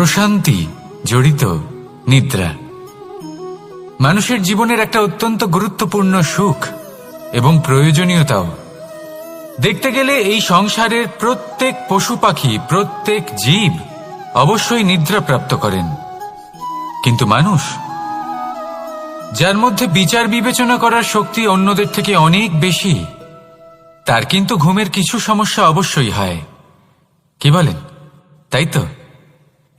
প্রশান্তি, জড়িত, নিদ্রা। মানুষের জীবনের একটা অত্যন্ত গুরুত্বপূর্ণ সুখ এবং প্রয়োজনীয়তাও। দেখতে গেলে এই সংসারের প্রত্যেক পশু পাখি, প্রত্যেক জীব অবশ্যই নিদ্রা প্রাপ্ত করেন। কিন্তু মানুষ, যার মধ্যে বিচার বিবেচনা করার শক্তি অন্যদের থেকে অনেক বেশি, তার কিন্তু ঘুমের কিছু সমস্যা অবশ্যই হয়। কি বলেন? তাই তো?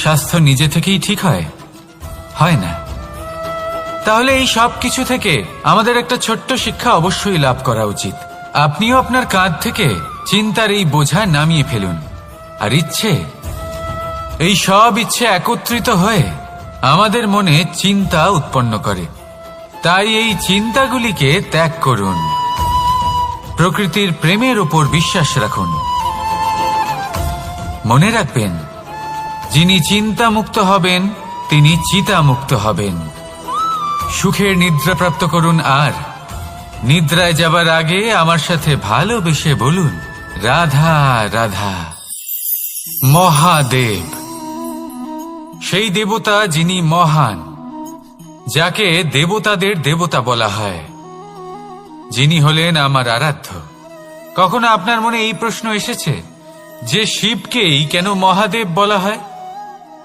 স্বাস্থ্য নিজে থেকেই ঠিক হয়? হয় না। তাহলে এই সব কিছু থেকে আমাদের একটা ছোট্ট শিক্ষা অবশ্যই লাভ করা উচিত। আপনিও আপনার কাঁধ থেকে চিন্তার এই বোঝা নামিয়ে ফেলুন। আর ইচ্ছে? এই সব ইচ্ছে একত্রিত হয়ে আমাদের মনে চিন্তা উৎপন্ন করে। তাই এই চিন্তাগুলিকে ত্যাগ করুন। প্রকৃতির প্রেমের উপর বিশ্বাস রাখুন। মনে রাখবেন যিনি চিন্তা মুক্ত হবেন, তিনি চিতা মুক্ত হবেন। সুখের নিদ্রা প্রাপ্ত করুন আর, নিদ্রায় যাবার আগে আমার সাথে ভালোবেসে বলুন, রাধা রাধা। মহাদেব। সেই দেবতা যিনি মহান, যাকে দেবতাদের দেবতা বলা হয়। যিনি হলেন আমার আরাধ্য। কখনো আপনার মনে এই প্রশ্ন এসেছে যে শিবকেই কেন মহাদেব বলা হয়?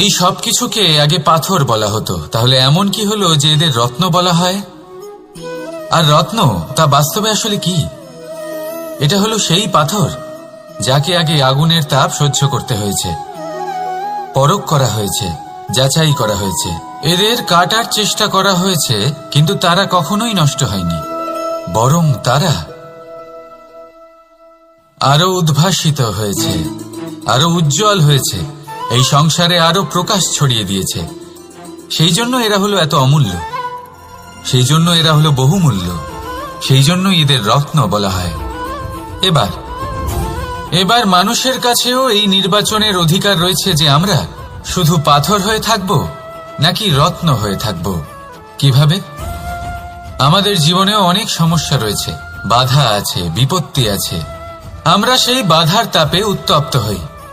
এই সব কিছুকে আগে পাথর বলা হতো। তাহলে এমন কি হলো যে এদের রত্ন বলা হয়? আর রত্ন, তা বাস্তবে আসলে কি? এটা হলো সেই পাথর যাকে আগে আগুনের তাপ সহ্য করতে হয়েছে পরক করা হয়েছে, যাচাই করা হয়েছে। এদের কাটার চেষ্টা করা হয়েছে, কিন্তু তারা কখনোই নষ্ট হয়নি, বরং তারা আরও উদ্ভাসিত হয়েছে, আরও উজ্জ্বল হয়েছে। এই সংসারে আরও প্রকাশ ছড়িয়ে দিয়েছে। সেই জন্য এরা হলো এত অমূল্য। সেই জন্য এরা হলো বহুমূল্য। সেই জন্য এদের রত্ন বলা হয়। এবার এবার মানুষের কাছেও এই নির্বাচনের অধিকার রয়েছে যে আমরা শুধু পাথর হয়ে থাকব নাকি রত্ন হয়ে থাকব। কীভাবে? আমাদের জীবনেও অনেক সমস্যা রয়েছে। বাধা আছে, বিপত্তি আছে। আমরা সেই বাধার তাপে উত্তপ্ত হই।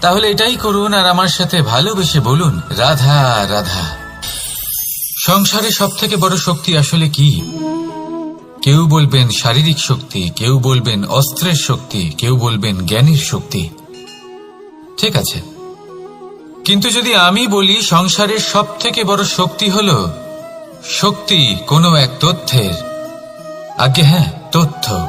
তাহলে এটাই করুন আর আমার সাথে ভালোবেসে বলুন, রাধা রাধা। সংসারে সব থেকে বড় শক্তি আসলে কি? কেউ বলবেন শারীরিক শক্তি, কেউ বলবেন অস্ত্রের শক্তি, কেউ বলবেন জ্ঞানের শক্তি। ঠিক আছে। কিন্তু যদি আমি বলি সংসারের সব থেকে বড় শক্তি হল শক্তি কোনো এক তথ্যের। আগে হ্যাঁ তথ্য।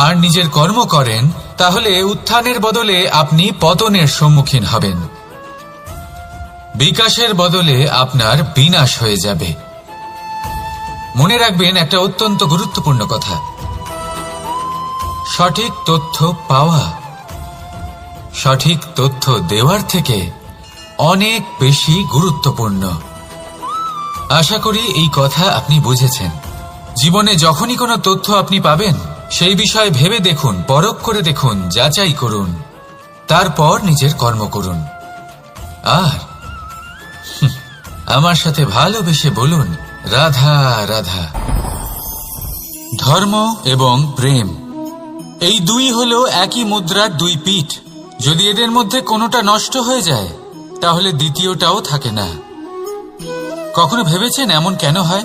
আর নিজের কর্ম করেন, তাহলে উত্থানের বদলে আপনি পতনের সম্মুখীন হবেন। বিকাশের বদলে আপনার বিনাশ হয়ে যাবে। মনে রাখবেন, একটা অত্যন্ত গুরুত্বপূর্ণ কথা। সঠিক তথ্য পাওয়া, সঠিক তথ্য দেওয়ার থেকে অনেক বেশি গুরুত্বপূর্ণ। আশা করি এই কথা আপনি বুঝেছেন। জীবনে যখনই কোনো তথ্য আপনি পাবেন সেই বিষয়ে ভেবে দেখুন, পরখ করে দেখুন, যাচাই করুন। তারপর নিজের কর্ম করুন। আর আমার সাথে ভালোবেসে বলুন, রাধা রাধা। ধর্ম এবং প্রেম, এই দুই হলো একই মুদ্রার দুই পিঠ। যদি এদের মধ্যে কোনোটা নষ্ট হয়ে যায়, তাহলে দ্বিতীয়টাও থাকে না। কখনো ভেবেছেন এমন কেন হয়?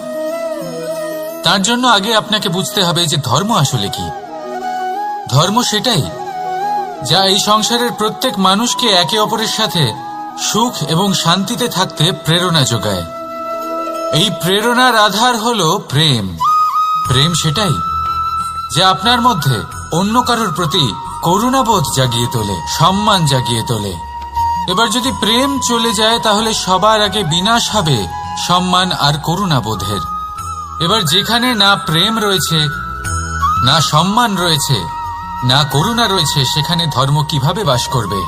তার জন্য আগে আপনাকে বুঝতে হবে যে ধর্ম আসলে কি। ধর্ম সেটাই, যা এই সংসারের প্রত্যেক মানুষকে একে অপরের সাথে সুখ এবং শান্তিতে থাকতে প্রেরণা যোগায়। এই প্রেরণার আধার হল প্রেম। প্রেম সেটাই, যে আপনার মধ্যে অন্য কারোর প্রতি করুণাবোধ জাগিয়ে তোলে, সম্মান জাগিয়ে তোলে। এবার যদি প্রেম চলে যায়, তাহলে সবার আগে বিনাশ হবে সম্মান আর করুণাবোধের। এবার যেখানে না প্রেম রয়েছে, না সম্মান রয়েছে, না করুণা রয়েছে, সেখানে ধর্ম কীভাবে বাস করবে?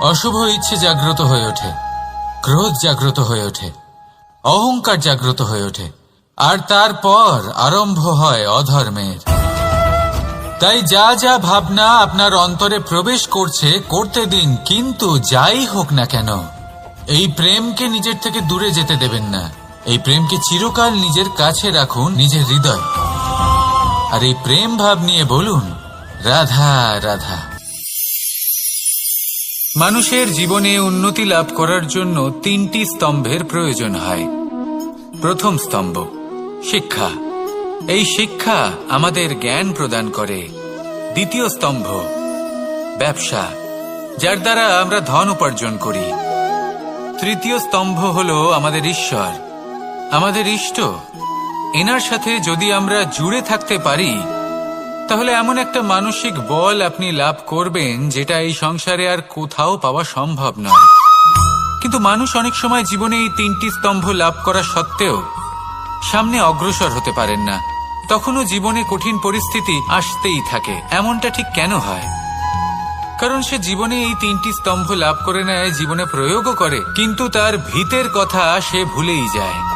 অশুভ ইচ্ছে জাগ্রত হয়ে ওঠে, ক্রোধ জাগ্রত হয়ে ওঠে, অহংকার জাগ্রত হয়ে ওঠে, আর তারপর আরম্ভ হয় অধর্মের। তাই যা যা ভাবনা আপনার অন্তরে প্রবেশ করছে, করতে দিন, কিন্তু যাই হোক না কেন, এই প্রেমকে নিজের থেকে দূরে যেতে দেবেন না। এই প্রেমকে চিরকাল নিজের কাছে রাখুন, নিজের হৃদয়। আর এই প্রেম ভাব নিয়ে বলুন, রাধা রাধা। মানুষের জীবনে উন্নতি লাভ করার জন্য তিনটি স্তম্ভের প্রয়োজন হয়। প্রথম স্তম্ভ, শিক্ষা। এই শিক্ষা আমাদের জ্ঞান প্রদান করে। দ্বিতীয় স্তম্ভ, ব্যবসা, যার দ্বারা আমরা ধন উপার্জন করি। তৃতীয় স্তম্ভ হল আমাদের ঈশ্বর। আমাদের ইষ্ট। এনার সাথে যদি আমরা জুড়ে থাকতে পারি, তাহলে এমন একটা মানসিক বল আপনি লাভ করবেন যেটা এই সংসারে আর কোথাও পাওয়া সম্ভব নয়। কিন্তু মানুষ অনেক সময় জীবনে এই তিনটি স্তম্ভ লাভ করা সত্ত্বেও সামনে অগ্রসর হতে পারেন না। তখনও জীবনে কঠিন পরিস্থিতি আসতেই থাকে। এমনটা ঠিক কেন হয়? কারণ সে জীবনে এই তিনটি স্তম্ভ লাভ করে নেয়, জীবনে প্রয়োগও করে, কিন্তু তার ভিতের কথা সে ভুলেই যায়।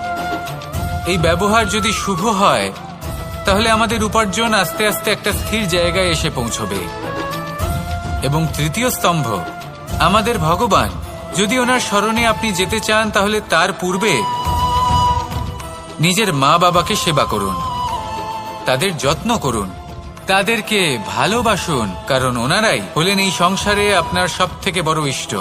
এই ব্যবহার যদি শুভ হয়, তাহলে আমাদের উপার্জন আস্তে আস্তে একটা স্থির জায়গায় এসে পৌঁছবে। এবং তৃতীয় স্তম্ভ, আমাদের ভগবান, যদি ওনার স্মরণে আপনি যেতে চান, তাহলে তার পূর্বে নিজের মা বাবাকে সেবা করুন। তাদের যত্ন করুন। তাদেরকে ভালোবাসুন, কারণ ওনারাই হলেন এই সংসারে আপনার সব থেকে বড় ইষ্ট।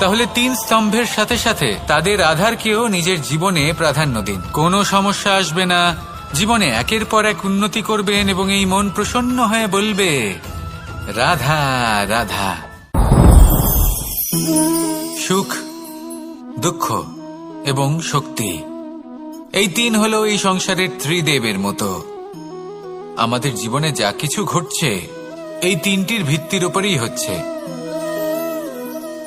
তাহলে তিন স্তম্ভের সাথে সাথে তাদের আধারকেও নিজের জীবনে প্রাধান্য দিন। কোনো সমস্যা আসবে না। জীবনে একের পর এক উন্নতি করবেন এবং এই মন প্রসন্ন হয়ে বলবে, রাধা রাধা। সুখ, দুঃখ এবং শক্তি, এই তিন হলো এই সংসারের ত্রিদেবের মতো। আমাদের জীবনে যা কিছু ঘটছে, এই তিনটির ভিত্তির উপরেই হচ্ছে।